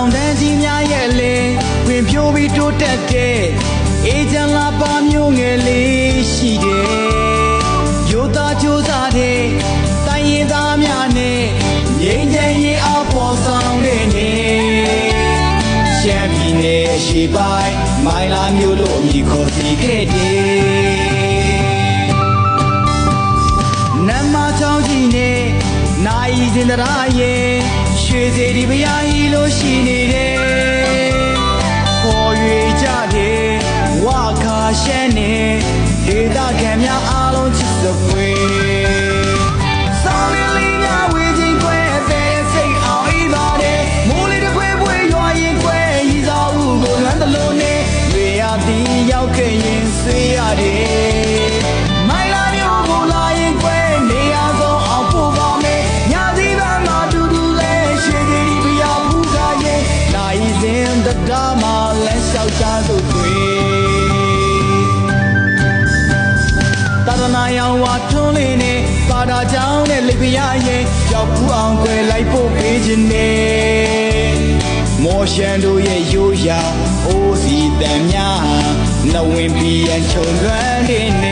င်တန်းကြီးများရဲ့လေဝင်ဖြိုးပြီးတိုးတက်တဲ့အေဂျန်လာပါမျိုးငယ်လေးရှိတယ်ရိုးသားကြိုးစားတဲ့တိုင်းရင်သားများနဲ့ငြိမ်းချမ်းရေးအပေါ်ဆောင်တဲ့နေရှမ်းပြည်နယ်အရှိပိုင်းမိုင်လာမျိုးလို့အမည်ခေါ်စီခဲ့တယ်နမ္မချောင်းကြီးနဲ့နိုင်စင်တရာရဲ့ ရွှေစေဒီဘယာကြီးလို့ရှိနေတယ်ခေါ်၍ကြတယ်ဝါခါရှမ်းနဲ့ဒေသခံများအားလုံးချစ်စပွေဆောင်းလေးလေးများဝေချင်းကွဲ စဉ်တကားမှာလဲလျှောက်ချသို့တွေ့သာသနာရောင်ဝါထွန်းလေးနဲ့ပါတာကြောင်းနဲ့လိပ်ဖျားရဲ့ရောက်ဖူးအောင်ွယ်လိုက်ဖို့ပေးခြင်းနဲ့မော်ရှန်တို့ရဲ့ရိုးရာအိုးစီတန်များနဝင်ပြီးရန်ချုံသွမ်းနေနဲ့